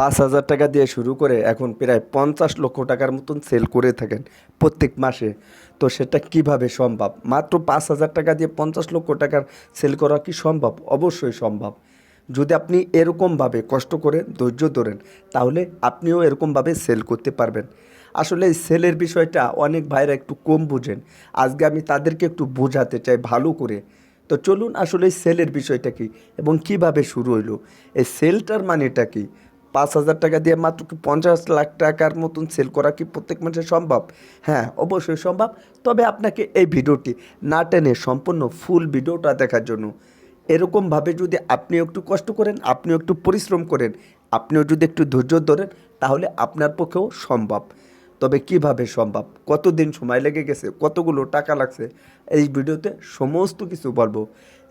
পাঁচ হাজার টাকা দিয়ে শুরু করে এখন প্রায় পঞ্চাশ লক্ষ টাকার মতন সেল করে থাকেন প্রত্যেক মাসে। তো সেটা কীভাবে সম্ভব? মাত্র পাঁচ হাজার টাকা দিয়ে পঞ্চাশ লক্ষ টাকার সেল করা কি সম্ভব? অবশ্যই সম্ভব। যদি আপনি এরকমভাবে কষ্ট করে ধৈর্য ধরেন, তাহলে আপনিও এরকমভাবে সেল করতে পারবেন। আসলে এই সেলের বিষয়টা অনেক ভাইরা একটু কম বুঝেন। আজকে আমি তাদেরকে একটু বোঝাতে চাই ভালো করে। তো চলুন আসলে এই সেলের বিষয়টা কী এবং কীভাবে শুরু হইল? এই সেলটার মানেটা কি? পাঁচ হাজার টাকা দিয়ে মাত্র কি পঞ্চাশ লাখ টাকার মতন সেল করা কি প্রত্যেক মাসে সম্ভব? হ্যাঁ অবশ্যই সম্ভব। তবে আপনাকে এই ভিডিওটি না টেনে সম্পূর্ণ ফুল ভিডিওটা দেখার জন্য এরকমভাবে যদি আপনি একটু কষ্ট করেন, আপনিও একটু পরিশ্রম করেন, আপনিও যদি একটু ধৈর্য ধরেন, তাহলে আপনার পক্ষেও সম্ভব। তবে কীভাবে সম্ভব? কতদিন সময় লেগে গেছে? কতগুলো টাকা লাগছে? এই ভিডিওতে সমস্ত কিছু বলব।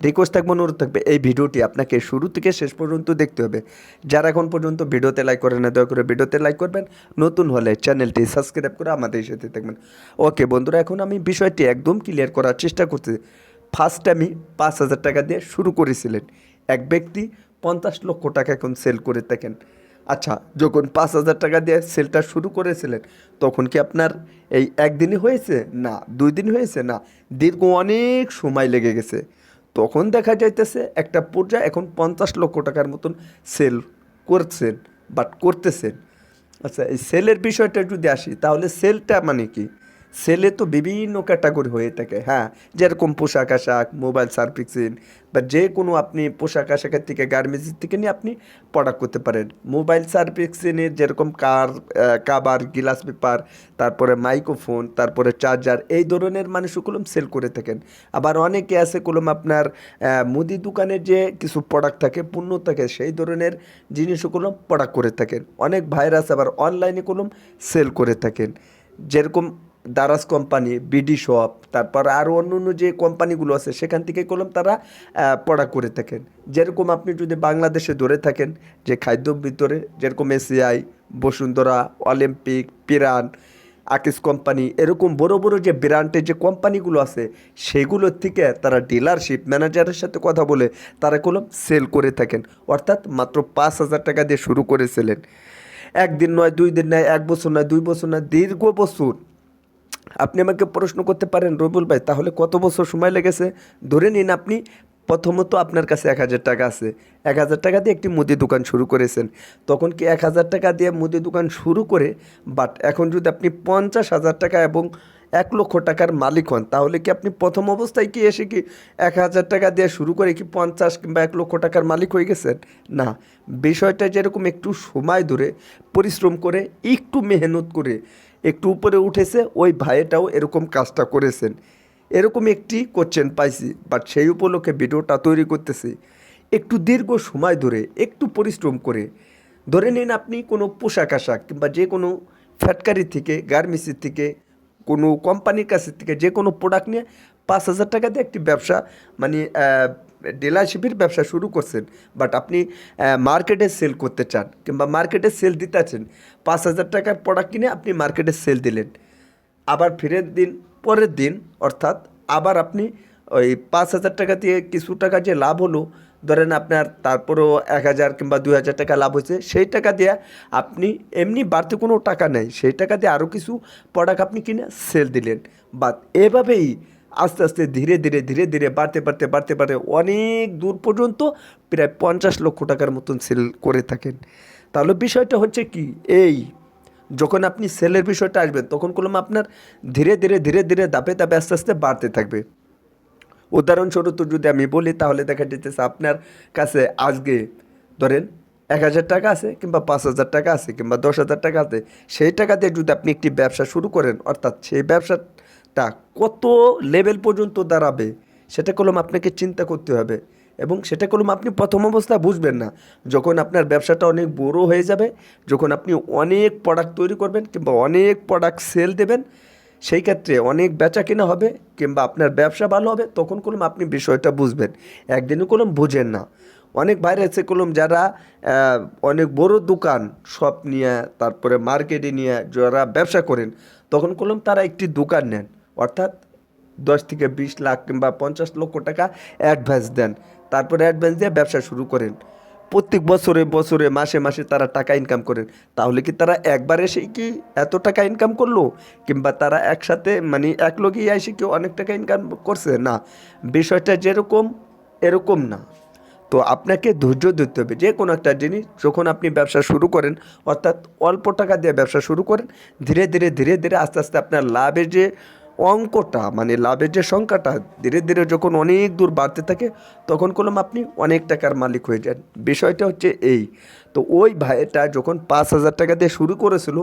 রিকোয়েস্ট থাকবে, অনুরোধ থাকবে, এই ভিডিওটি আপনাকে শুরু থেকে শেষ পর্যন্ত দেখতে হবে। যারা এখন পর্যন্ত ভিডিওতে লাইক করেন না, দয়া করে ভিডিওতে লাইক করবেন। নতুন হলে চ্যানেলটি সাবস্ক্রাইব করে আমাদের সাথে থাকবেন। ওকে বন্ধুরা, এখন আমি বিষয়টি একদম ক্লিয়ার করার চেষ্টা করছি ফার্স্ট আমি পাঁচ হাজার টাকা দিয়ে শুরু করেছিলেন। এক ব্যক্তি পঞ্চাশ লক্ষ টাকা এখন সেল করে থাকেন। আচ্ছা যখন পাঁচ হাজার টাকা দিয়ে সেলটা শুরু করেছিলেন, তখন কি আপনার এই একদিনই হয়েছে? না, দুই দিন হয়েছে? না, দীর্ঘ অনেক সময় লেগে গেছে। তখন দেখা যাইতেছে একটা পর্যায়ে এখন পঞ্চাশ লক্ষ টাকার মতন সেল করছেন বাট করতেছেন। আচ্ছা এই সেলের বিষয়টা যদি আসি, তাহলে সেলটা মানে কি? সেলে তো বিভিন্ন ক্যাটাগরি হয়ে থাকে হ্যাঁ? যেরকম পোশাক আশাক মোবাইল সার্ভিসিং বা যে কোনো আপনি পোশাক আশাকের থেকে গার্মেন্টসের থেকে নিয়ে আপনি প্রোডাক্ট করতে পারেন। মোবাইল সার্ভিসিংয়ের যেরকম কার কাবার গ্লাস পেপার তারপরে মাইক্রোফোন তারপরে চার্জার এই ধরনের মানুষ কলম সেল করে থাকেন। আবার অনেকে আছে কলম আপনার মুদি দোকানের যে কিছু প্রোডাক্ট থাকে, পণ্য থাকে, সেই ধরনের জিনিসও কলম প্রোডাক্ট করে থাকেন। অনেক ভাইরাস আবার অনলাইনে কলম সেল করে থাকেন। যেরকম দারাজ কোম্পানি, বিডি শপ, তারপর আরও অন্য অন্য যে কোম্পানিগুলো আছে, সেখান থেকে কলম তারা পড়া করে থাকেন। যেরকম আপনি যদি বাংলাদেশে ধরে থাকেন, যে খাদ্য ভিতরে, যেরকম এসিআই, বসুন্ধরা, অলিম্পিক, পিরান, আকিস কোম্পানি, এরকম বড় বড় যে ব্র্যান্ডের যে কোম্পানিগুলো আছে সেগুলোর থেকে তারা ডিলারশিপ ম্যানেজারের সাথে কথা বলে, তারা কলম সেল করে থাকেন। অর্থাৎ মাত্র পাঁচ হাজার টাকা দিয়ে শুরু করেছিলেন। একদিন নয়, দুই দিন নয়, এক বছর নয়, দুই বছর নয়, দীর্ঘ বছর আপনি আমাকে প্রশ্ন করতে পারেন রবিউল ভাই, তাহলে কত বছর সময় লেগেছে? ধরে নিন আপনি প্রথমত আপনার কাছে এক হাজার টাকা আছে। এক হাজার টাকা দিয়ে একটি মুদি দোকান শুরু করেছেন। তখন কি এক হাজার টাকা দিয়ে মুদি দোকান শুরু করে বাট এখন যদি আপনি পঞ্চাশ হাজার টাকা এবং এক লক্ষ টাকার মালিক হন, তাহলে কি আপনি প্রথম অবস্থায় কি এসে কি এক হাজার টাকা দিয়ে শুরু করে কি পঞ্চাশ কিংবা এক লক্ষ টাকার মালিক হয়ে গেছেন? না। বিষয়টা যেরকম একটু সময় ধরে, পরিশ্রম করে, একটু মেহনত করে একটু উপরে উঠেছে, ওই ভাইটাও এরকম কাজটা করেছেন। এরকম একটি কোশ্চেন পাইছি বাট সেই উপলক্ষে ভিডিওটা তৈরি করতেছি। একটু দীর্ঘ সময় ধরে, একটু পরিশ্রম করে। ধরে নিন আপনি কোনো পোশাক আশাক কিংবা যে কোনো ফ্যাটকারি থেকে, গার্মেন্টসের থেকে, কোনো কোম্পানির কাছের থেকে যে কোনো প্রোডাক্ট নিয়ে পাঁচ হাজার টাকা দিয়ে একটি ব্যবসা মানে ডিলারশিপের ব্যবসা শুরু করছেন বাট আপনি মার্কেটে সেল করতে চান কিংবা মার্কেটে সেল দিতে আছেন, পাঁচ হাজার টাকার প্রোডাক্ট কিনে আপনি মার্কেটে সেল দিলেন। আবার ফিরের দিন, পরের দিন, অর্থাৎ আবার আপনি ওই পাঁচ হাজার টাকা দিয়ে কিছু টাকা যে লাভ হলো, ধরেন আপনার তারপরেও এক হাজার কিংবা দুই হাজার টাকা লাভ হয়েছে, সেই টাকা দিয়ে আপনি এমনি বাড়তি কোনো টাকা নেই, সেই টাকা দিয়ে আরও কিছু প্রোডাক্ট আপনি কিনে সেল দিলেন। বা এভাবেই আস্তে আস্তে ধীরে ধীরে ধীরে ধীরে বাড়তে বাড়তে বাড়তে বাড়তে অনেক দূর পর্যন্ত প্রায় পঞ্চাশ লক্ষ টাকার মতন সেল করে থাকেন। তাহলে বিষয়টা হচ্ছে কি? এই, যখন আপনি সেলের বিষয়টা আসবেন, তখন কলম আপনার ধীরে ধীরে ধীরে ধীরে দাপে দাপে আস্তে আস্তে বাড়তে থাকবে। উদাহরণস্বরূপ যদি আমি বলি, তাহলে দেখা যেতেছে আপনার কাছে আজকে ধরেন এক হাজার টাকা আছে কিংবা পাঁচ হাজার টাকা আছে কিংবা দশ হাজার টাকা আছে, সেই টাকা দিয়ে যদি আপনি একটি ব্যবসা শুরু করেন, অর্থাৎ সেই ব্যবসাটা কত লেভেল পর্যন্ত দাঁড়াবে, সেটা কলম আপনাকে চিন্তা করতে হবে। এবং সেটা কলম আপনি প্রথম অবস্থায় বুঝবেন না। যখন আপনার ব্যবসাটা অনেক বড় হয়ে যাবে, যখন আপনি অনেক প্রোডাক্ট তৈরি করবেন কিংবা অনেক প্রোডাক্ট সেল দেবেন, সেই ক্ষেত্রে অনেক বেচা কেনা হবে কিংবা আপনার ব্যবসা ভালো হবে, তখন কলম আপনি বিষয়টা বুঝবেন। একদিনও কলম বুঝেন না। অনেক বাইরে আছে কলম যারা অনেক বড় দোকান শপ নিয়ে, তারপরে মার্কেটে নিয়ে যারা ব্যবসা করেন, তখন কলম তারা একটি দোকান নেন। অর্থাৎ দশ থেকে বিশ লাখ কিংবা পঞ্চাশ লক্ষ টাকা অ্যাডভান্স দেন। তারপরে অ্যাডভান্স দিয়ে ব্যবসা শুরু করেন। প্রত্যেক বছরে বছরে, মাসে মাসে তারা টাকা ইনকাম করেন। তাহলে কি তারা একবার এসে কি এত টাকা ইনকাম করল? কিংবা তারা একসাথে মানে এক লোকই এসে কি অনেক টাকা ইনকাম করছে? না। বিষয়টা যেরকম, এরকম না। তো আপনাকে ধৈর্য ধরতে হবে। যে কোনো একটা জিনিস যখন আপনি ব্যবসা শুরু করেন, অর্থাৎ অল্প টাকা দিয়ে ব্যবসা শুরু করেন, ধীরে ধীরে ধীরে ধীরে আস্তে আস্তে আপনার লাভের যে অঙ্কটা মানে লাভের যে সংখ্যাটা, ধীরে ধীরে যখন অনেক দূর বাড়তে থাকে, তখন করলাম আপনি অনেক টাকার মালিক হয়ে যান। বিষয়টা হচ্ছে এই। তো ওই ভাইটা যখন পাঁচ হাজার টাকা দিয়ে শুরু করেছিল,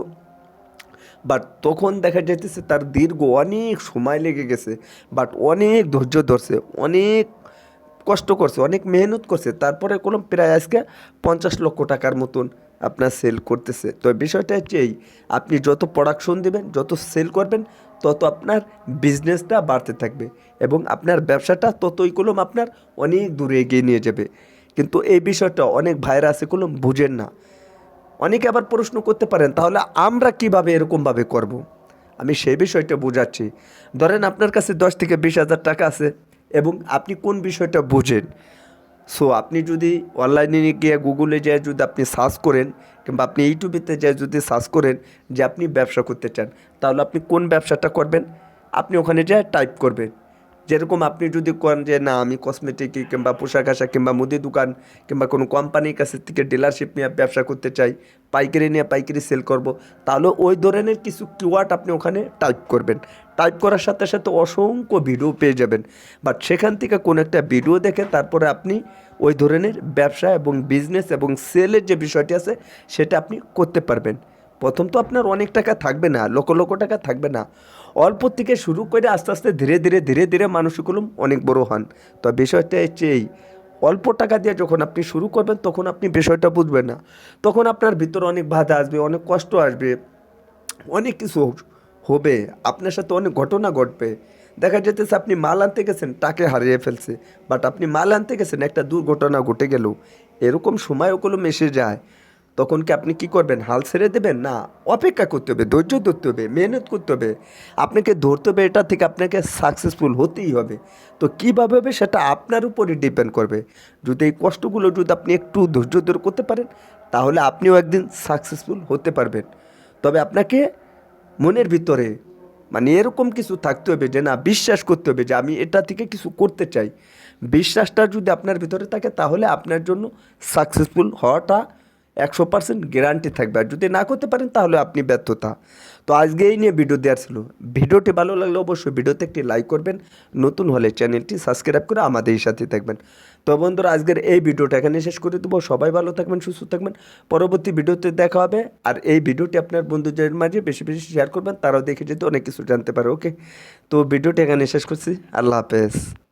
বাট তখন দেখা যাইতেছে তার দীর্ঘ অনেক সময় লেগে গেছে, বাট অনেক ধৈর্য ধরছে, অনেক কষ্ট করছে, অনেক মেহনত করছে। তারপরে কোনো প্রায় আজকে পঞ্চাশ লক্ষ টাকার মতন আপনার সেল করতেছে। তো বিষয়টা হচ্ছে এই, আপনি যত প্রোডাকশন দেবেন, যত সেল করবেন তত আপনার বিজনেসটা বাড়তে থাকবে এবং আপনার ব্যবসাটা ততই কলম আপনার অনেক দূরে এগিয়ে নিয়ে যাবে। কিন্তু এই বিষয়টা অনেক ভাইরা আছে কলম বুঝেন না। অনেকে আবার প্রশ্ন করতে পারেন, তাহলে আমরা কীভাবে এরকমভাবে করব। আমি সেই বিষয়টা বোঝাচ্ছি। ধরেন আপনার কাছে দশ থেকে বিশ হাজার টাকা আছে এবং আপনি কোন বিষয়টা বোঝেন? সো আপনি যদি অনলাইনে গিয়ে গুগলে যেয়ে যদি আপনি সার্চ করেন কিংবা আপনি ইউটিউবেতে যেয়ে যদি সার্চ করেন যে আপনি ব্যবসা করতে চান, তাহলে আপনি কোন ব্যবসাটা করবেন? আপনি ওখানে যেয়ে টাইপ করবেন। যেরকম আপনি যদি করেন যে, না, আমি কসমেটিক কিংবা পোশাক আশাক কিংবা মুদি দোকান কিংবা কোনো কোম্পানির কাছ থেকে ডিলারশিপ নিয়ে ব্যবসা করতে চাই, পাইকারি নিয়ে পাইকারি সেল করব, তাহলে ওই ধরনের কিছু কিওয়ার্ড আপনি ওখানে টাইপ করবেন। টাইপ করার সাথে সাথে অসংখ্য ভিডিও পেয়ে যাবেন। বাট সেখান থেকে কোনো একটা ভিডিও দেখে তারপরে আপনি ওই ধরনের ব্যবসা এবং বিজনেস এবং সেলের যে বিষয়টি আছে, সেটা আপনি করতে পারবেন। প্রথম তো আপনার অনেক টাকা থাকবে না, লক্ষ লক্ষ টাকা থাকবে না। অল্প থেকে শুরু করে আস্তে আস্তে ধীরে ধীরে ধীরে ধীরে মানুষগুলো অনেক বড় হন। তো বিষয়টা হচ্ছে এই, অল্প টাকা দিয়ে যখন আপনি শুরু করবেন, তখন আপনি বিষয়টা বুঝবেন না। তখন আপনার ভিতরে অনেক বাধা আসবে, অনেক কষ্ট আসবে, অনেক কিছু হবে। আপনার সাথে অনেক ঘটনা ঘটবে। দেখা যেতেছে আপনি মাল আনতে গেছেন টাকে হারিয়ে ফেলছে। বাট আপনি মাল আনতে গেছেন, একটা দুর্ঘটনা ঘটে গেল। এরকম সময় ওগুলো মেশে যায়। তখন কি আপনি কি করবেন? হাল ছেড়ে দেবেন? না। অপেক্ষা করতে হবে, ধৈর্য ধরতে হবে, মেহনত করতে হবে। আপনাকে ধরতে হবে, এটা থেকে আপনাকে সাকসেসফুল হতেই হবে। তো কীভাবে হবে সেটা আপনার উপরই ডিপেন্ড করবে। যদি এই কষ্টগুলো যদি আপনি একটু ধৈর্য ধরে করতে পারেন, তাহলে আপনিও একদিন সাকসেসফুল হতে পারবেন। তবে আপনাকে মনের ভিতরে মানে এরকম কিছু থাকতে হবে যে না, বিশ্বাস করতে হবে যে আমি এটা থেকে কিছু করতে চাই। বিশ্বাসটা যদি আপনার ভিতরে থাকে তাহলে আপনার জন্য সাকসেসফুল হওয়াটা একশো পার্সেন্ট গ্যারান্টি থাকবে। আর যদি না করতে পারেন, তাহলে আপনি ব্যর্থতা। তো আজকে এই নিয়ে ভিডিও দেওয়ার ছিল। ভিডিওটি ভালো লাগলে অবশ্যই ভিডিওতে একটি লাইক করবেন। নতুন হলে চ্যানেলটি সাবস্ক্রাইব করে আমাদের সাথে থাকবেন। তো বন্ধুরা, আজকের এই ভিডিওটা এখানে শেষ করে দেবো। সবাই ভালো থাকবেন, সুস্থ থাকবেন। পরবর্তী ভিডিওতে দেখা হবে। আর এই ভিডিওটি আপনার বন্ধুদের মাঝে বেশি বেশি শেয়ার করবেন। তারাও দেখে যেতে অনেক কিছু জানতে পারে। ওকে তো ভিডিওটি এখানে শেষ করছি। আল্লাহ হাফেজ।